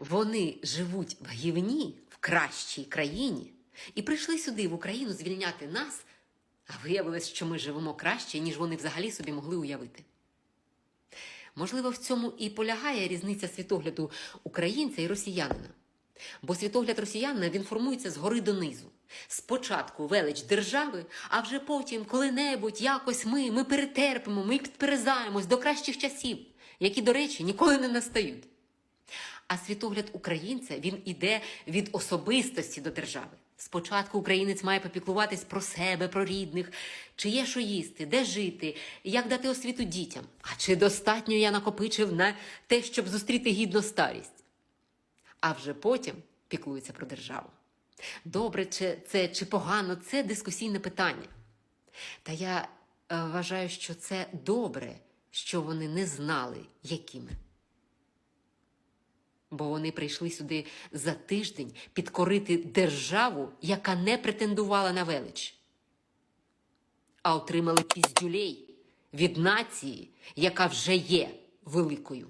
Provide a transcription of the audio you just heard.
Вони живуть в гівні в кращій країні і прийшли сюди, в Україну, звільняти нас, а виявилось, що ми живемо краще, ніж вони взагалі собі могли уявити. Можливо, в цьому і полягає різниця світогляду українця і росіянина. Бо світогляд росіянина він формується згори донизу. Спочатку велич держави, а вже потім, коли-небудь, якось ми, ми перетерпимо, ми підперезаємось до кращих часів, які, до речі, ніколи не настають. А світогляд українця він іде від особистості до держави. Спочатку українець має попіклуватись про себе, про рідних, чи є що їсти, де жити, як дати освіту дітям. А чи достатньо я накопичив на те, щоб зустріти гідну старість? А вже потім піклується про державу. Добре чи це чи погано, це дискусійне питання. Та я е, вважаю, що це добре, що вони не знали, якими. Бо вони прийшли сюди за тиждень підкорити державу, яка не претендувала на велич, а отримали піздюлей від нації, яка вже є великою.